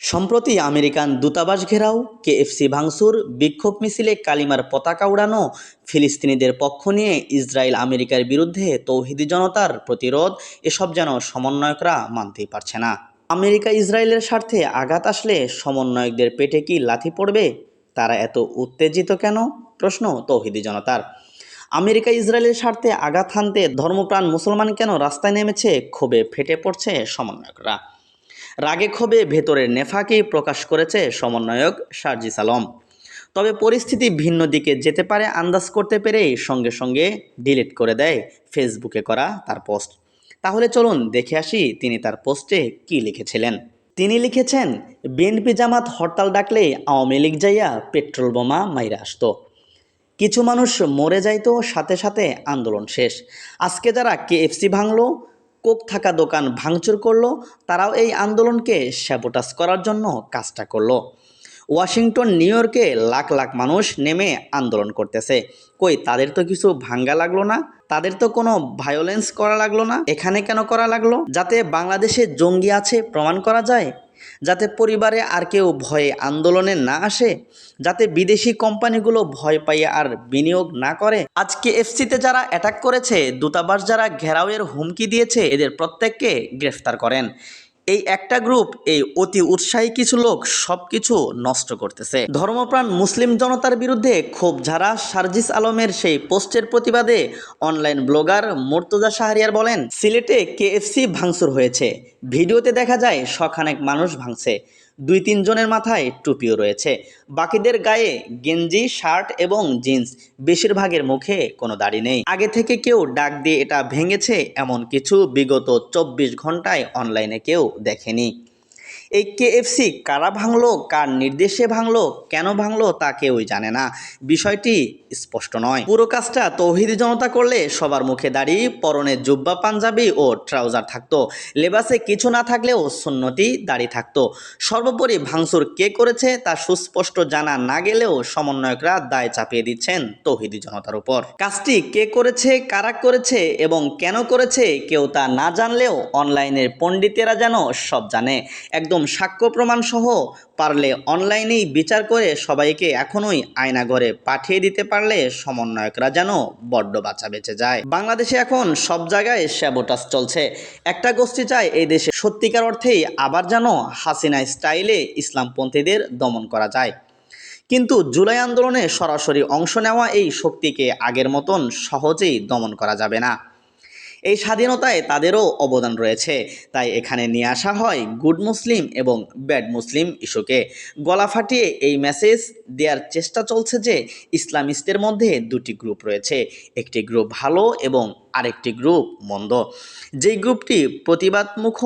সম্প্রতি আমেরিকান দূতাবাস ঘেরাও, কেএফসি ভাঙচুর, বিক্ষোভ মিছিলে কালিমার পতাকা উড়ানো, ফিলিস্তিনিদের পক্ষ নিয়ে ইসরায়েল আমেরিকার বিরুদ্ধে তৌহিদি জনতার প্রতিরোধ, এসব যেন সমন্বয়করা মানতেই পারছে না। আমেরিকা ইসরায়েলের স্বার্থে আঘাত আসলে সমন্বয়কদের পেটে কি লাথি পড়বে? তারা এত উত্তেজিত কেন? প্রশ্ন তৌহিদি জনতার। আমেরিকা ইসরায়েলের স্বার্থে আঘাত হানতে ধর্মপ্রাণ মুসলমান কেন রাস্তায় নেমেছে? ক্ষোভে ফেটে পড়ছে সমন্বয়করা। রাগে ক্ষোভে ভেতরের নেফাকেই প্রকাশ করেছে সমন্বয়ক শারজিস আলম। তবে পরিস্থিতি ভিন্ন দিকে যেতে পারে আন্দাজ করতে পেরেই সঙ্গে সঙ্গে ডিলিট করে দেয় ফেসবুকে করা তার পোস্ট। তাহলে চলুন দেখে আসি তিনি তার পোস্টে কি লিখেছিলেন। তিনি লিখেছেন, বিএনপি জামাত হরতাল ডাকলে আওয়ামী লীগ যাইয়া পেট্রোল বোমা মাইরা আসতো। কিছু মানুষ মরে যাইতো, সাথে সাথে আন্দোলন শেষ। আজকে যারা কেএফসি ভাঙলো কোক থাকা দোকান ভাঙচুর করল, তারাও এই আন্দোলনকে স্যাবোটাস করার জন্য কাজটা করল। ওয়াশিংটন, নিউ ইয়র্কে লাখ লাখ মানুষ নেমে আন্দোলন করতেছে। কই, তাদের তো কিছু ভাঙ্গা লাগল না? তাদের তো কোনো ভায়োলেন্স করা লাগল না? এখানে কেন করা লাগল? যাতে বাংলাদেশে জঙ্গি আছে, প্রমাণ করা যায়? যাতে পরিবারে আর কেউ ভয়ে আন্দোলনে না আসে, যাতে বিদেশি কোম্পানিগুলো ভয় পাইয়ে আর বিনিয়োগ না করে। আজকে এফসিতে যারা অ্যাটাক করেছে, দূতাবাস যারা ঘেরাওয়ের হুমকি দিয়েছে, এদের প্রত্যেককে গ্রেফতার করেন। এই একটা গ্রুপ এই অতি উৎসাহী কিছু লোক সব কিছু নষ্ট করতেছে। ধর্মপ্রাণ মুসলিম জনতার বিরুদ্ধে ক্ষোভ ঝাড়া সার্জিস আলমের সেই পোস্টের প্রতিবাদে অনলাইন ব্লগার মোর্তজা শাহরিয়ার বলেন, সিলেটে কেএফসি ভাঙচুর হয়েছে। ভিডিওতে দেখা যায়, শখানেক মানুষ ভাঙছে। দুই তিনজনের মাথায় টুপিও রয়েছে। বাকিদের গায়ে গেঞ্জি, শার্ট এবং জিন্স। বেশিরভাগের মুখে কোনো দাড়ি নেই। আগে থেকে কেউ ডাক দিয়ে এটা ভেঙেছে এমন কিছু বিগত চব্বিশ ঘন্টায় অনলাইনে কেউ দেখেনি। এই কেএফসি কারা ভাঙলো, কার নির্দেশে ভাঙলো, কেন ভাঙলো তা কেউই জানে না। বিষয়টি স্পষ্ট নয়। পুরো কাজটা তৌহিদি জনতা করলে সবার মুখে দাঁড়িয়ে পরনে জুব্বা, পাঞ্জাবি ও ট্রাউজার থাকতো। লেবাসে কিছু না থাকলেও সুন্নতি দাঁড়িয়ে থাকতো। সর্বোপরি ভাঙচুর কে করেছে তা সুস্পষ্ট জানা না গেলেও সমন্বয়করা দায় চাপিয়ে দিচ্ছেন তৌহিদি জনতার উপর। কাজটি কে করেছে, কারা করেছে এবং কেন করেছে কেউ তা না জানলেও অনলাইনের পণ্ডিতেরা যেন সব জানে। একদম সাক্ষ্য প্রমাণ সহ পারলে অনলাইনেই বিচার করে সবাইকে এখনই আয়নাঘরে পাঠিয়ে দিতে পারলে সমন্বয়করা যেন বড্ড বাঁচা বেঁচে যায়। বাংলাদেশে এখন সব জায়গায় স্যাবোটাস চলছে। একটা গোষ্ঠী চায় এই দেশে সত্যিকার অর্থেই আবার যেন হাসিনা স্টাইলে ইসলামপন্থীদের দমন করা যায়। কিন্তু জুলাই আন্দোলনে সরাসরি অংশ নেওয়া এই শক্তিকে আগের মতন সহজেই দমন করা যাবে না। এই স্বাধীনতায় তাদেরও অবদান রয়েছে। তাই এখানে নিয়ে আসা হয় গুড মুসলিম এবং ব্যাড মুসলিম ইস্যুকে। গলা ফাটিয়ে এই মেসেজ দেওয়ার চেষ্টা চলছে যে ইসলামিস্টের মধ্যে দুটি গ্রুপ রয়েছে। একটি গ্রুপ ভালো এবং আরেকটি গ্রুপ মন্দ। যেই গ্রুপটি প্রতিবাদমুখ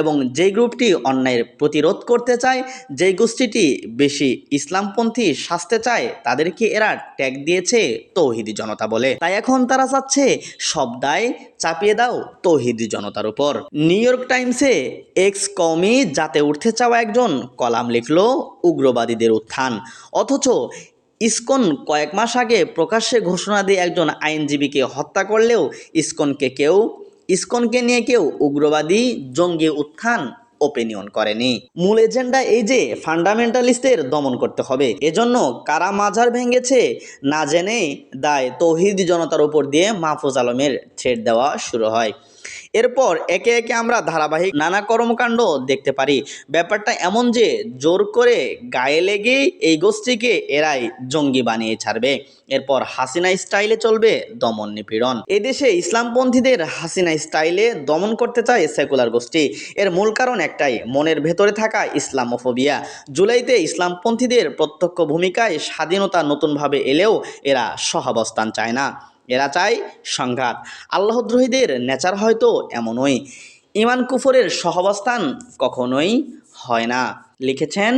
এবং যেই গ্রুপটি অন্যায়ের প্রতিরোধ করতে চায়, যেই গোষ্ঠীটি বেশি ইসলামপন্থী সাজতে চায়, তাদেরকে এরা ট্যাগ দিয়েছে তৌহিদি জনতা বলে। তাই এখন তারা চাচ্ছে সব দায় চাপিয়ে দাও তৌহিদি জনতার উপর। নিউ ইয়র্ক টাইমসে এক্স কওমি যাতে উঠতে চাওয়া একজন কলাম লিখল উগ্রবাদীদের উত্থান। অথচ ইসকন কয়েক মাস আগে প্রকাশ্যে ঘোষণা দিয়ে একজন আইনজীবীকে হত্যা করলেও ইসকনকে কেউ, ইসকনকে নিয়ে কেউ উগ্রবাদী, জঙ্গি উত্থান ওপিনিয়ন করেনি। মূল এজেন্ডা এই যে ফান্ডামেন্টালিস্টদের দমন করতে হবে। এজন্য কারা মাঝার ভেঙেছে না জেনে দায় তৌহিদি জনতার উপর দিয়ে মাহফুজ আলমের থ্রেড দেওয়া শুরু হয়। এরপর একে একে আমরা ধারাবাহিক নানা কর্মকাণ্ড দেখতে পারি। ব্যাপারটা এমন যে, জোর করে গায়ে লেগে এই গোষ্ঠীকে এরাই জঙ্গি বানিয়ে ছাড়বে। এরপর হাসিনা স্টাইলে চলবে দমন নিপীড়ন। এদেশে ইসলামপন্থীদের হাসিনা স্টাইলে দমন করতে চায় সেকুলার গোষ্ঠী। এর মূল কারণ একটাই, মনের ভেতরে থাকা ইসলামোফোবিয়া। জুলাইতে ইসলামপন্থীদের প্রত্যক্ষ ভূমিকায় স্বাধীনতা নতুনভাবে এলেও এরা সহাবস্থান চায় না। এরা চায় সংঘাত। আল্লাহদ্রোহীদের নেচার হয়তো এমনই। ইমান কুফরের সহবস্থান কখনোই হয় না, লিখেছেন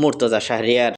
মুর্তজা শাহরিয়ার।